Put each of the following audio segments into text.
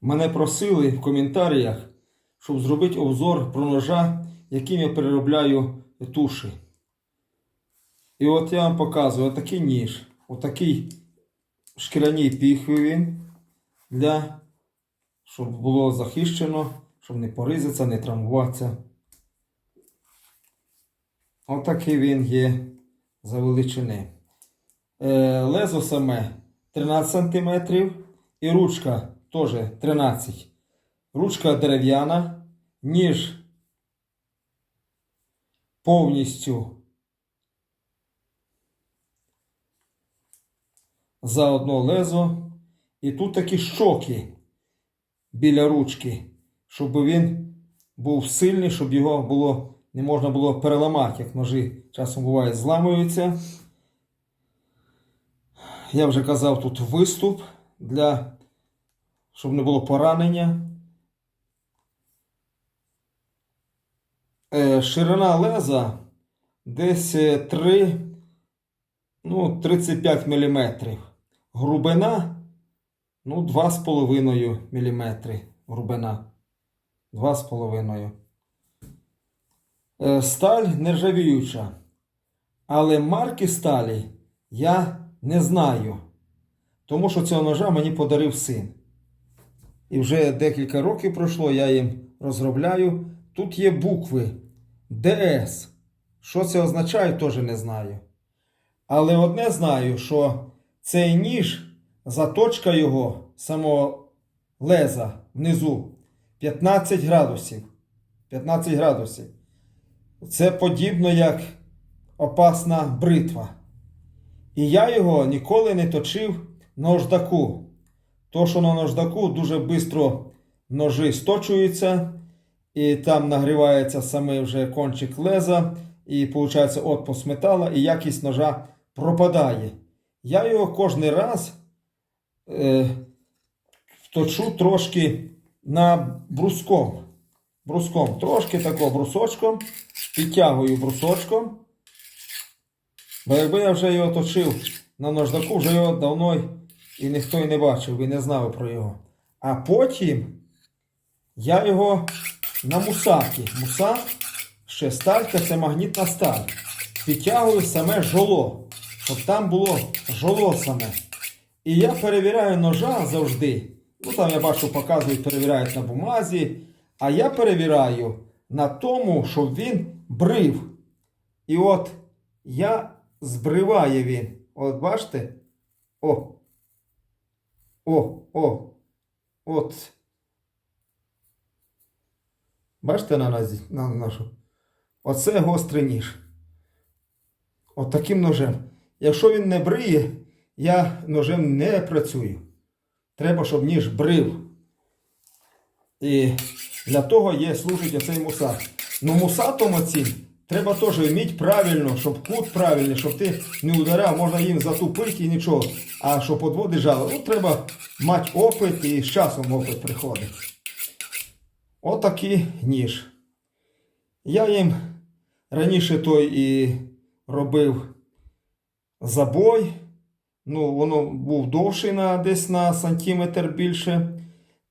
Мене просили в коментарях, щоб зробити обзор про ножа, яким я переробляю туші. І от я вам показую отакий ніж, отакий шкіряній піхви він для, щоб було захищено, щоб не поризатися, не травмуватися. Отакий він є за величини. Е, лезо саме 13 см і ручка теж 13 Ручка дерев'яна, ніж повністю за одно лезо. І тут такі щоки біля ручки, щоб він був сильний, щоб його було, не можна було переламати, як ножі часом буває зламуються. Я вже казав, тут виступ для, щоб не було поранення. Е, ширина леза десь е, 3, ну, 35 мм. Грубина ну, 2,5 мм. Грубина. 2,5. Е, Сталь нержавіюча. Але марки сталі я не знаю. Тому що цього ножа мені подарив син. І вже декілька років пройшло, я їм розробляю. Тут є букви ДС. Що це означає, теж не знаю. Але одне знаю, що цей ніж, заточка його, самого леза внизу 15 градусів. 15 градусів. Це подібно як опасна бритва. І я його ніколи не точив на нождаку. То, що на нождаку дуже швидко ножі сточуються, і там нагрівається саме вже кончик леза, і виходить отпуск метала, і якість ножа пропадає. Я його кожен раз е, точу трошки на бруском. Бруском. Трошки тако брусочком, підтягую брусочком. Бо якби я вже його точив на нождаку, вже його давно і ніхто і не бачив, і не знав про його. А потім я його на мусакі. Мусак, ще сталька це магнітна сталь. Підтягую саме жоло, щоб там було жоло саме. І я перевіряю ножа завжди. Ну там я бачу, показують, перевіряють на бумазі. А я перевіряю на тому, щоб він брив. І от я збриває він. От бачите? О. О, о. От. Бачите на нозі, на нашу? Оце гострий ніж. От таким ножем. Якщо він не бриє, я ножем не працюю. Треба, щоб ніж брив. І для того є служить оцей мусат. Ну мусатом оцім треба теж вміти правильно, щоб кут правильний, щоб ти не ударяв, можна їм затупити і нічого. А щоб подводи жало, ну треба мати опит і з часом опит приходить. Отакий ніж. Я їм раніше той і робив забой. Ну, воно був довший на десь на сантиметр більше.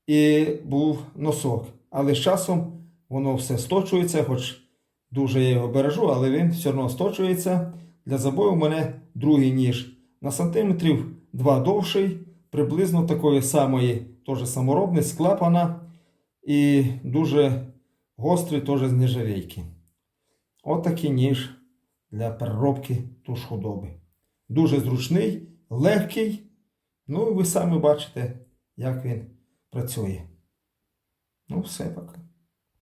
І був носок. Але з часом воно все сточується, хоч дуже я його бережу, але він все одно сточується. Для забою у мене другий ніж на сантиметрів 2 довший, приблизно такої самої, теж саморобний, з клапана і дуже гострий, теж з нержавійки. Отакий ніж для переробки туш худоби. Дуже зручний, легкий. Ну і ви самі бачите, як він працює. Ну, все пока.